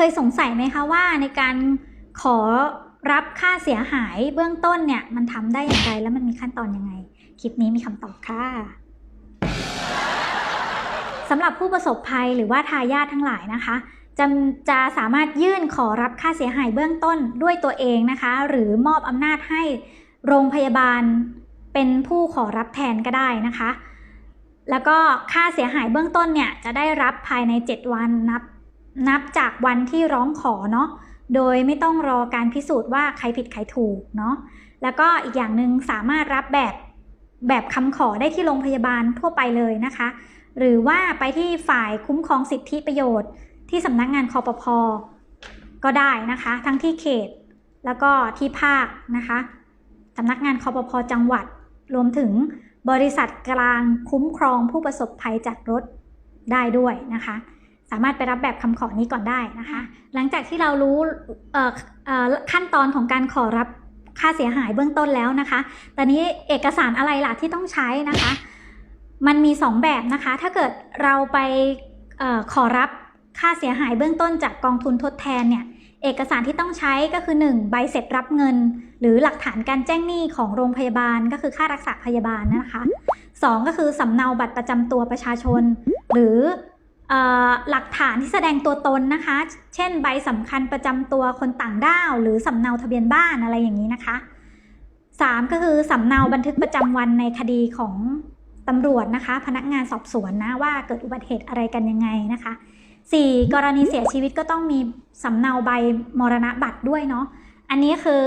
เคยสงสัยไหมคะว่าในการขอรับค่าเสียหายเบื้องต้นเนี่ย มันทำได้อย่างไรแล้วมันมีขั้นตอนยังไง คลิปนี้มีคำตอบค่ะสำหรับผู้ประสบภัยหรือว่าทายาททั้งหลายนะคะจะจะสามารถยื่นขอรับค่าเสียหายเบื้องต้นด้วยตัวเองนะคะ หรือมอบอำนาจให้โรงพยาบาลเป็นผู้ขอรับแทนก็ได้นะคะ แล้วก็ค่าเสียหายเบื้องต้นเนี่ยจะได้รับภายใน 7 วันนับ นับจากวันที่ร้องขอเนาะโดยไม่ต้องรอการพิสูจน์ว่าใครผิดใครถูกเนาะแล้วก็อีกอย่างหนึ่งสามารถรับแบบแบบคำขอได้ที่โรงพยาบาลทั่วไปเลยนะคะ หรือว่าไปที่ฝ่ายคุ้มครองสิทธิประโยชน์ ที่สำนักงานคอปพอก็ได้นะคะ ทั้งที่เขต แล้วก็ที่ภาคนะคะสำนักงานคอปพอจังหวัด รวมถึงบริษัทกลางคุ้มครองผู้ประสบภัยจากรถได้ด้วยนะคะ สามารถไปรับแบบคำขอนี้ก่อนได้นะคะ หลังจากที่เรารู้เอ่อเอ่อขั้นตอนของการขอรับค่าเสียหายเบื้องต้นแล้วนะคะ ตอนนี้เอกสารอะไรล่ะที่ต้องใช้นะคะ มันมี 2 แบบนะคะ ถ้าเกิดเราไปเออขอรับค่าเสียหายเบื้องต้นจากกองทุนทดแทนเนี่ย เอกสารที่ต้องใช้ก็คือ 1. ใบเสร็จรับเงิน หรือหลักฐานการแจ้งหนี้ของโรงพยาบาลก็คือค่ารักษาพยาบาลนะคะ 2 ก็คือสำเนาบัตรประจำตัวประชาชน หรือเออ หลักฐานที่แสดงตัวตนนะคะ เช่น ใบสำคัญประจำตัวคนต่างด้าว หรือสำเนาทะเบียนบ้านอะไรอย่างนี้นะคะ 3 ก็คือสำเนาบันทึกประจำวันในคดีของตำรวจนะคะ พนักงานสอบสวนนะว่าเกิดอุบัติเหตุอะไรกันยังไงนะคะ 4. กรณีเสียชีวิตก็ต้องมีสำเนาใบมรณะบัตรด้วยเนาะ อันนี้คือ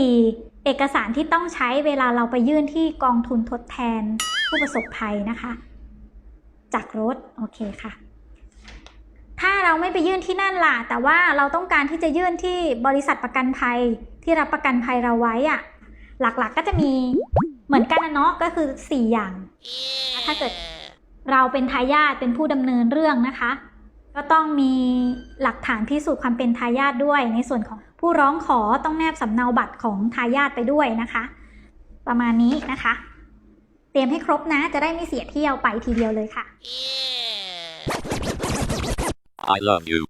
4. เอกสารที่ต้องใช้เวลาเราไปยื่นที่กองทุนทดแทนผู้ประสบภัยนะคะ จากรถ โอเคค่ะ เราไม่ไปยื่นที่นั่นล่ะ แต่ว่าเราต้องการที่จะยื่นที่บริษัทประกันภัยที่รับประกันภัยเราไว้อะหลักๆก็จะมีเหมือนกันนะเนาะก็คือ 4 อย่าง ถ้าเกิดเราเป็นทายาทเป็นผู้ดำเนินเรื่องนะคะ ก็ต้องมีหลักฐานพิสูจน์ความเป็นทายาทด้วย ในส่วนของผู้ร้องขอต้องแนบสำเนาบัตรของทายาทไปด้วยนะคะ ประมาณนี้นะคะ เตรียมให้ครบนะจะได้ไม่เสียเที่ยวไปทีเดียวเลยค่ะ I love you.